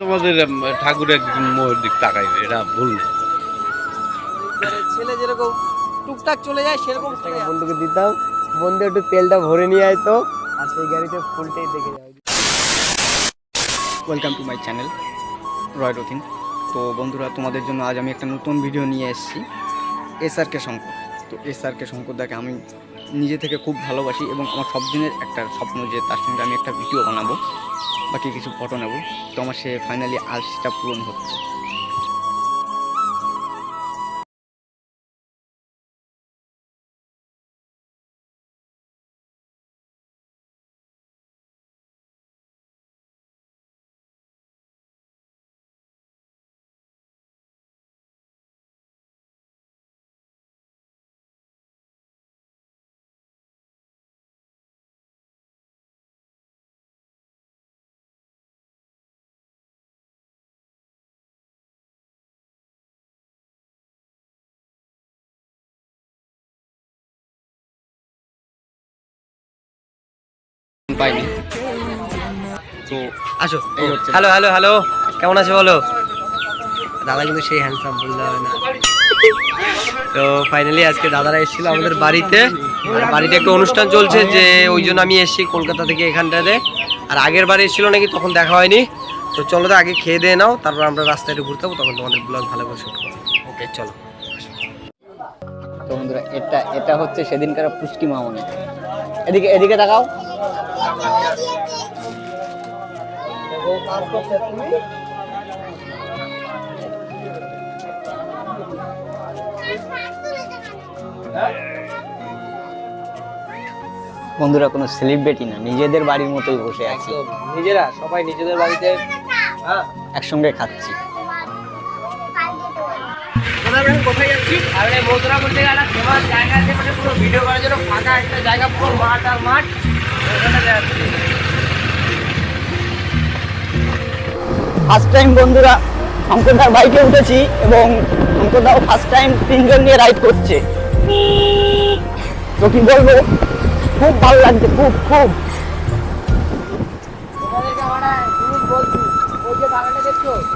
আমাদের উম, ঠাকুরের মোর দিক তাকাই এটা ভুল। নেই ছেলে যেরকম টুকটাক চলে যায় সেরকম যায়। বন্ধুকে দিতাম। বন্ধু একটু তেলটা ভরে নিয়ে আয়তো আর সেই গাড়িতে ফুলটাই দেখে যাও welcome to my channel Roy Rathin তো বন্ধুরা তোমাদের জন্য আজ আমি একটা নতুন ভিডিও নিয়ে এসেছি এস আর কে শঙ্কর তো এস আর কে শঙ্করদাকে আমি নিজে থেকে খুব ভালোবাসি এবং আমার সব দিনের একটা স্বপ্ন যে তার সঙ্গে আমি একটা ভিডিও বানাবো, বাকি কিছু ফটো নেব। তো আমার সে ফাইনালি আজ পূরণ হচ্ছে। পাইনি। তো আসো। হ্যালো হ্যালো হ্যালো কেমন আছো বলো? দাদা কিন্তু সেই হ্যান্ডসাম বলতে হবে না। তো ফাইনালি আজকে দাদারা এসেছিল আমাদের বাড়িতে। আর বাড়িতে একটা অনুষ্ঠান চলছে যে ওই জন্য আমি এসেছি কলকাতা থেকে এখানটাতে। আর আগের বারে এসেছিল নাকি তখন দেখা হয়নি। তো চলো তো আগে খেয়ে দিয়ে নাও তারপর আমরা রাস্তায় একটু ঘুরতে যাব তখন তোমাদের ব্লগ ভালো করে শুট করব। ওকে চলো। তো বন্ধুরা এটা এটা হচ্ছে সেদিনকার পুষ্টি মামনি। এদিকে এদিকে তাকাও। বন্ধুরা কোনো সেলিব্রিটি না নিজেদের বাড়ির মতোই বসে আছি। নিজেরা সবাই নিজেদের বাড়িতে হ্যাঁ। একসঙ্গে খাচ্ছি। কোথায় যাচ্ছি? আরে মধুরা বলতে গেলে ফেমাস জায়গা আছে মানে পুরো ভিডিও করার জন্য ফাঁকা একটা জায়গা পুরো মাঠ আর মাঠ। ফার্স্ট টাইম বন্ধুরা শঙ্করদার বাইকে উঠেছি এবং শঙ্করদাও ফার্স্ট টাইম তিনজন নিয়ে রাইড করছে। তো কি বলব? খুব ভালো লাগছে খুব খুব।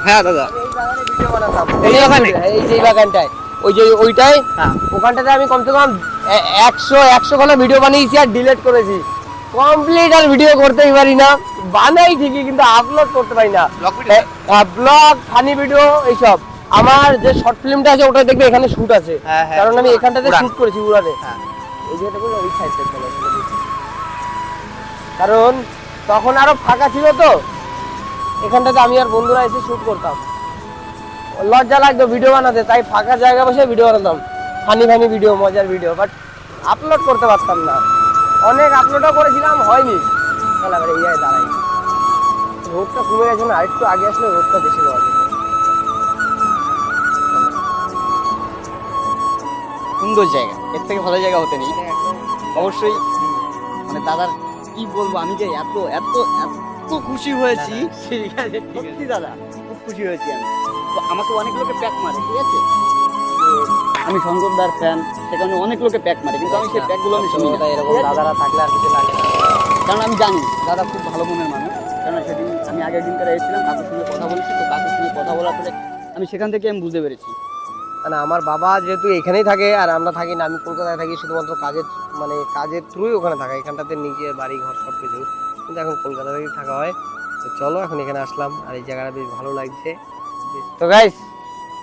হ্যাঁ দাদা। আমি এই বাগানে এই যে বাগানটায়। ওই যে ওইটাই হ্যাঁ। ওখানটাতে আমি কমসে কম একশো একশো খানা ভিডিও বানিয়েছি আর ডিলিট করেছি। কমপ্লিট আর ভিডিও করতেই পারি না। বানাই ঠিকই কিন্তু আপলোড করতে পারি না। ব্লগ ফানি ভিডিও এইসব। আমার যে শর্ট ফিল্মটা আছে ওটা দেখবে এখানে শুট আছে। হ্যাঁ, হ্যাঁ। কারণ আমি এখানটাতে শুট করেছি উড়ানে। হ্যাঁ। এই যে দেখো ওই সাইডটা কারণ তখন আরও ফাঁকা ছিল তো। এখানটাতে আমি আর বন্ধুরা এসে শুট করতাম। লজ্জা লাগতো ভিডিও বানাতে তাই ফাঁকা জায়গা বসে ভিডিও বানাতাম। ফানি ফানি ভিডিও মজার ভিডিও বাট আপলোড করতে পারতাম না। অনেক আপলোডও করেছিলাম হয়নি। তাহলে আবার এই জায়গায় দাঁড়াই। রোদটা কমে গেছে না আরেকটু আগে আসলে রোদটা বেশি পাওয়া যেত সুন্দর জায়গা। এর থেকে ভালো জায়গা হতে নেই। অবশ্যই মানে দাদার কি বলব আমি যে এত এত এত খুশি হয়েছি ঠিক আছে। সত্যি দাদা খুব খুশি হয়েছি আমি। তো আমাকে অনেক লোকে প্যাক মারে ঠিক আছে? আমি শঙ্করদার ফ্যান সেখানে অনেক লোকে প্যাক মারে কিন্তু আমি সেই প্যাকগুলো আমি শুনি না। এরকম দাদারা থাকলে আর কিছু লাগে কারণ আমি জানি দাদা খুব ভালো মনের মানুষ। কারণ সেদিন আমি আগের দিনকার এসেছিলাম কাকুর সঙ্গে কথা বলেছি তো কাকুর সঙ্গে কথা বলার পরে আমি সেখান থেকে আমি বুঝতে পেরেছি। না আমার বাবা যেহেতু এখানেই থাকে আর আমরা থাকি না আমি কলকাতায় থাকি শুধুমাত্র কাজের মানে কাজের থ্রুই ওখানে থাকা। এখানটাতে নিজের বাড়ি ঘর সব কিছু কিন্তু এখন কলকাতা থেকেই থাকা হয়। তো চলো এখন এখানে আসলাম। আর এই জায়গাটা বেশ ভালো লাগছে। তো গাইস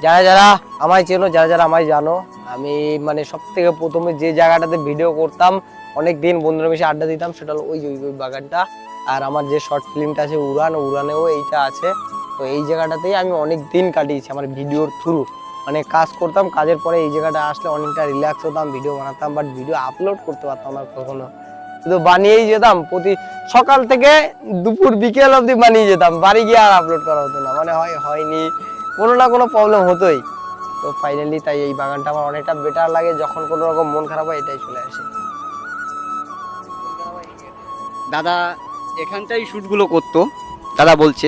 যারা যারা আমায় চেনো, যারা যারা আমায় জানো, আমি মানে সব থেকে প্রথমে যে জায়গাটাতে ভিডিও করতাম অনেক দিন বন্ধুরা মিশে আড্ডা দিতাম, সেটা হলো ওই ওই বাগানটা। আর আমার যে শর্ট ফিল্মটা আছে, উড়ান, উড়ানেও এইটা আছে। তো এই জায়গাটাতেই আমি অনেক দিন কাটিয়েছি আমার ভিডিওর থ্রু মানে কাজ করতাম, কাজের পরে এই জায়গাটা আসলে অনেকটা রিল্যাক্স হতাম ভিডিও বানাতাম বাট ভিডিও আপলোড করতে পারতাম না কখনো। শুধু বানিয়েই যেতাম, প্রতি সকাল থেকে দুপুর, বিকেল অবধি বানিয়ে যেতাম, বাড়ি গিয়ে আর আপলোড করা হতো না। মানে হয়, হয়নি। কোনো না কোনো প্রবলেম হতোই। তো ফাইনালি তাই এই বাগানটা আমার অনেকটা বেটার লাগে, যখন কোনো রকম মন খারাপ হয় এটাই চলে আসে। দাদা এখানটাই শ্যুটগুলো করতো। দাদা বলছে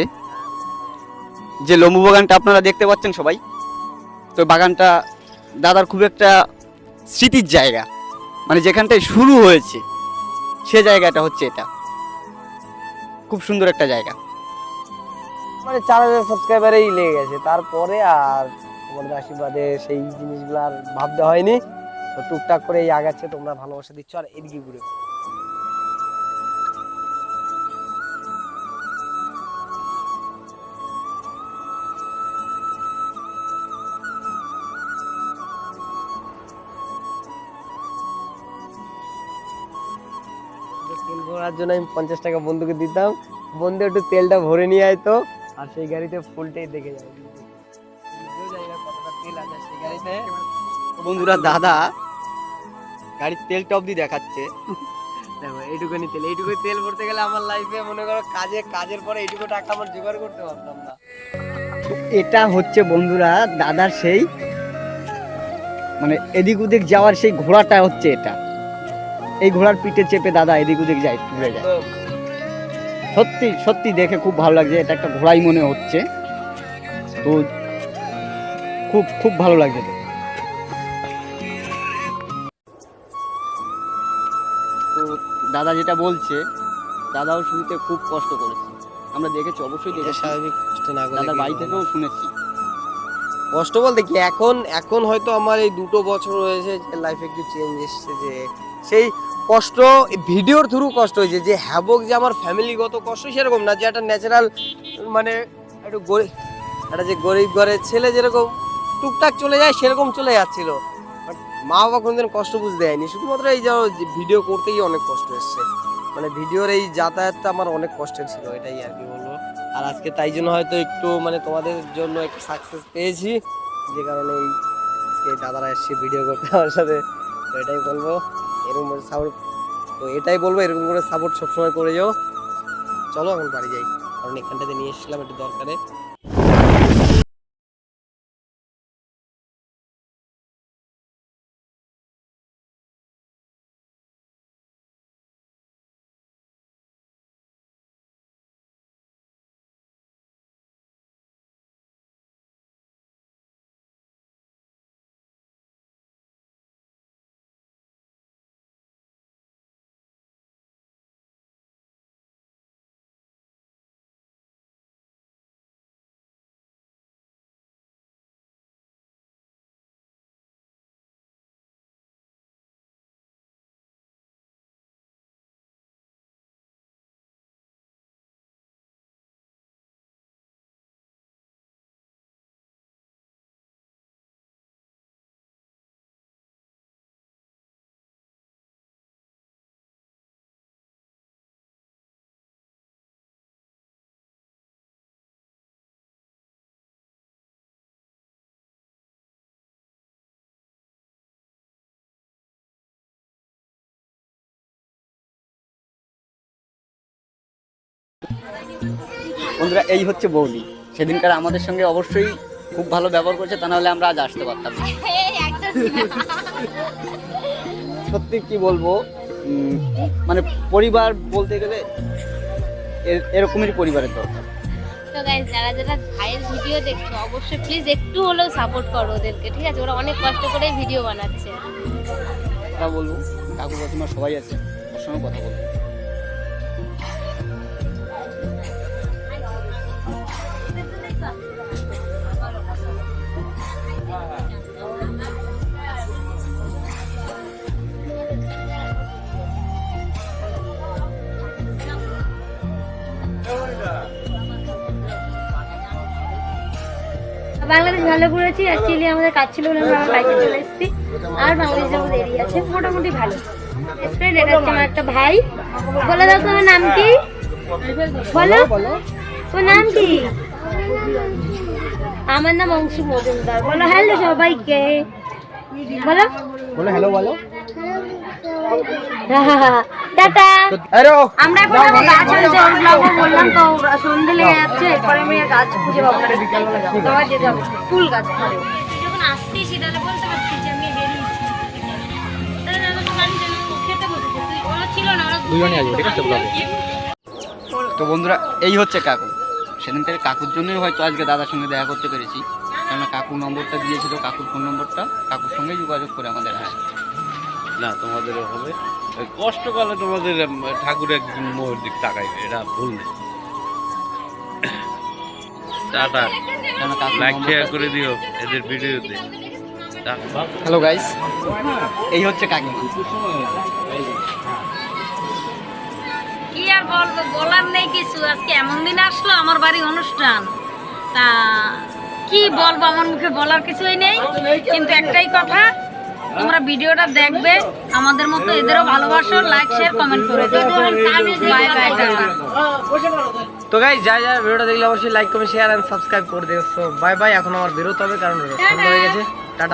যে লম্বু বাগানটা আপনারা দেখতে পাচ্ছেন সবাই। তো বাগানটা দাদার খুব একটা স্মৃতির জায়গা। মানে যেখানটায় শুরু হয়েছে, সে জায়গাটা হচ্ছে এটা। খুব সুন্দর একটা জায়গা। মানে চার হাজার সাবস্ক্রাইবারেই লেগে গেছে। তারপরে আর তোমাদের আশীর্বাদে সেই জিনিসগুলো আর ভাবতে হয়নি। তো টুকটাক করে এই আগাচ্ছে, তোমরা ভালোবাসা দিচ্ছ আর এদিকে ঘুরে তেল জন্য আমি পঞ্চাশ টাকা বন্ধুকে দিতাম। বন্ধু একটু তেলটা ভরে নিয়ে আয়তো আর সেই গাড়িতে ফুলটাই দেখে যায় বন্ধুরা দাদা গাড়ির তেলটা অবধি দেখাচ্ছে। দেখো এইটুকুনি তেল এইটুকু তেল ভরতে গেলে আমার লাইফে মনে করো কাজে কাজের পরে এইটুকু টাকা আমার জোগাড় করতে পারতাম না। এটা হচ্ছে বন্ধুরা দাদার সেই মানে এদিক ওদিক যাওয়ার সেই ঘোড়াটা হচ্ছে এটা। এই ঘোড়ার পিঠে চেপে দাদা এদিক ওদিক যায় ঘুরে যায়। সত্যি সত্যি দেখে খুব ভালো লাগছে এটা একটা ঘোড়াই মনে হচ্ছে। তো খুব খুব ভালো লাগছে তো। দাদা যেটা বলছে দাদাও শুনতে খুব কষ্ট করেছে। আমরা দেখেছি অবশ্যই দেখেছি। স্বাভাবিক কষ্ট না করলে দাদার বাড়ি থেকেও শুনেছি। কষ্ট বলতে কি এখন এখন হয়তো আমার এই দুটো বছর হয়েছে লাইফে একটু চেঞ্জ এসেছে যে সেই কষ্ট ভিডিওর থ্রু কষ্ট হয়েছে। যে হ্যাবক যে আমার ফ্যামিলিগত কষ্ট সেরকম না, যে একটা ন্যাচারাল মানে একটু গরিব একটা যে গরিব ঘরের ছেলে যেরকম টুকটাক চলে যায়, সেরকম চলে যাচ্ছিল। বাট মা বাবা কোনোদিন কষ্ট বুঝতে দেয়নি। শুধুমাত্র এই যে ভিডিও করতেই অনেক কষ্ট এসছে। মানে ভিডিওর এই যাতায়াতটা আমার অনেক কষ্টের ছিল, এটাই আর কি বলব। আর আজকে তাই জন্য হয়তো একটু মানে তোমাদের জন্য একটু সাকসেস পেয়েছি। যে কারণে এই আজকে দাদারা এসছে ভিডিও করতে আমার সাথে এটাই বলব। এরকম সাপোর্ট তো এটাই বলব, এরকম করে সাপোর্ট সবসময় করে যাও। চলো এখন বাড়ি যাই। কারণ এখানটাতে নিয়ে এসেছিলাম, একটু দরকারে। বন্ধুরা এই হচ্ছে বৌদি। সেদিনকার আমাদের সঙ্গে অবশ্যই খুব ভালো ব্যবহার করেছে তা নাহলে আমরা আজ আসতে পারতাম সত্যি কি বলব মানে পরিবার বলতে গেলে এ- এরকমই পরিবারের দরকার। তো গাইজ যারা যারা ভাইয়ের ভিডিও দেখছ অবশ্যই প্লিজ একটু হলেও সাপোর্ট করো ওদেরকে ঠিক আছে? ওরা অনেক কষ্ট করে ভিডিও বানাচ্ছে। কথা বলব কাকু কাকিমা সবাই আছে ওর সঙ্গে কথা বলব। বাংলাদেশ ভালো ঘুরেছি অ্যাকচুয়ালি আমাদের কাজ ছিল বলে আমরা বাইকে চলে এসেছি। আর বাংলাদেশ যাব দেরি আছে মোটামুটি ভালো। স্প্রেড এটা হচ্ছে আমার একটা ভাই। বলে দাও তোমার নাম কি? বলো। তোমার নাম কি? আমার নাম অংশু মজুমদার। বলো হ্যালো সবাইকে। বলো। বলে হ্যালো বলো। টাটা। আমরা এখন যাব গাছ আনতে ওর বললাম তো সন্ধে লেগে যাচ্ছে এরপরে আমি গাছ খুঁজে পাবো না তোমার যেতে হবে ফুল গাছ ধরে যখন তাহলে বলতে পারছি যে আমি বেরিয়েছি তো দুজনে আসবে ঠিক আছে বন্ধুরা এই হচ্ছে কাকু। সেদিনকার কাকুর জন্যই হয়তো আজকে দাদার সঙ্গে দেখা করতে পেরেছি। কেননা কাকুর নম্বরটা দিয়েছিল কাকুর ফোন নম্বরটা কাকুর সঙ্গে যোগাযোগ করে আমাদের হ্যাঁ না তোমাদেরও হবে। ওই কষ্টকালে তোমাদের উম, ঠাকুর একদিন মোহের দিক তাকাইবে এটা ভুল নেই। টাটা। লাইক শেয়ার করে দিও এদের ভিডিওতে। হ্যালো গাইস এই হচ্ছে কাকিমা। কি আর বলব বলার নেই কিছু। আজকে এমন দিন আসলো আমার বাড়ি অনুষ্ঠান। তা কি বলব আমার মুখে বলার কিছুই নেই। কিন্তু একটাই কথা তোমরা ভিডিওটা দেখবে আমাদের মতো এদেরও ভালোবাসো লাইক শেয়ার কমেন্ট করে দিও। Bye bye tata. তো গাই যা যা ভিডিওটা দেখলে অবশ্যই like comment share and subscribe করে দিও। সো বাই বাই এখন আমার বেরোতে হবে কারণ সন্ধ্যা হয়ে গেছে।